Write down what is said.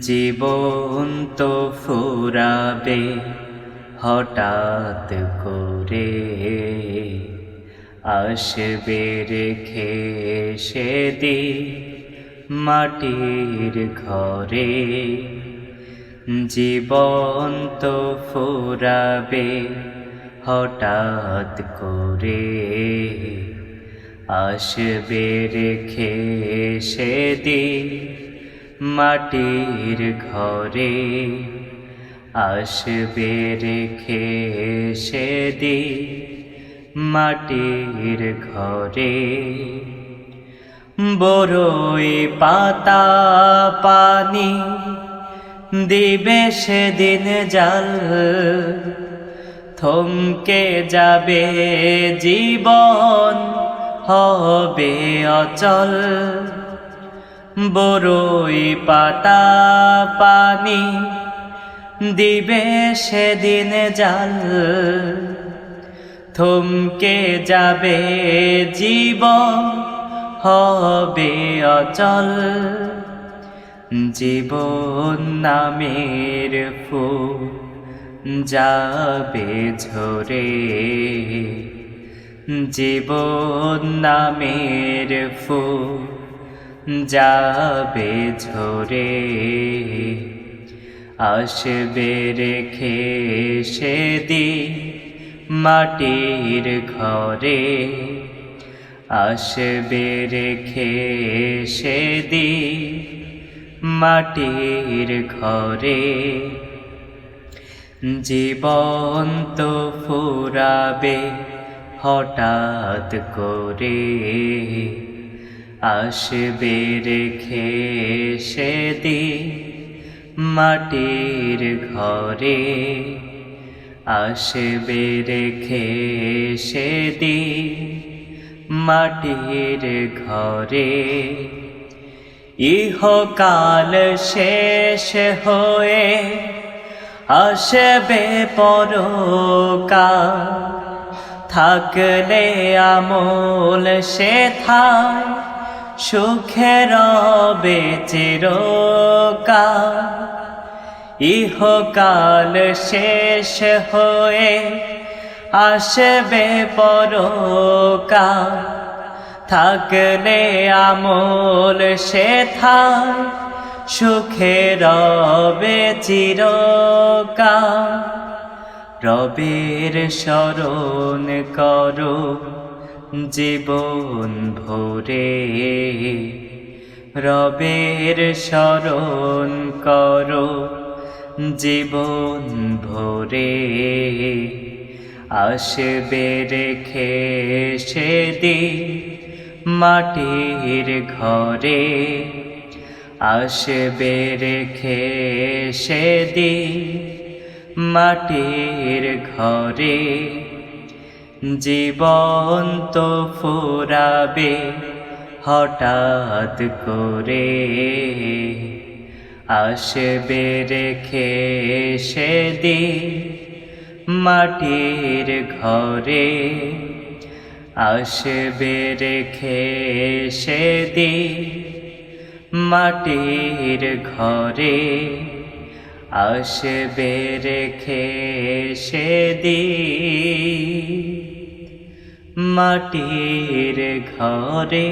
জীবন তো ফুরাবে হঠাৎ করে। আসবে রেখে সেদি মাটির ঘরে। জীবন তো ফুরাবে হঠাৎ করে। আসবে রেখে সেদিন মাটির ঘরে আসবে রেখে সেদিন মাটির ঘরে। বড়ই পাতা পানি দিবে সেদিন জাল, থমকে যাবে জীবন, হবে অচল। বড়ই পাতা পানি দিবে সেদিন জাল। থমকে যাবে জীবন, হবে অচল। জীবন নামের ফুল যাবে ঝরে। জীবন নামের ফুল যাবে ঝরে। আসবে রেখে সেদিন মাটির ঘরে। আসবে রেখে সেদিন মাটির ঘরে। জীবন তো ফুরাবে হঠাৎ করে। আসবে রেখে সেদিন মাটির ঘরে। আসবে রেখে সেদিন মাটির ঘরে। ইহকাল শেষ হয়ে আসবে পরকা থাকলে আমল সে থায় সুখে রবে চিরকা ইহকাল শেষ হয়ে আসবে পরকা থাকলে আমল সে থায় সুখে রবে চিরকা রবের স্মরণ করো। জীবন ভরে। রবের স্মরণ করো, জীবন ভরে। আসবে রেখে সেদিন মাটির ঘরে। আসবে রেখে সেদিন মাটির ঘরে। জীবন তো ফুরাবে হঠাৎ করে। আসবে রেখে সেদিন মাটির ঘরে। আসবে রেখে সেদিন মাটির ঘরে। আসবে রেখে সেদিন মাটির ঘরে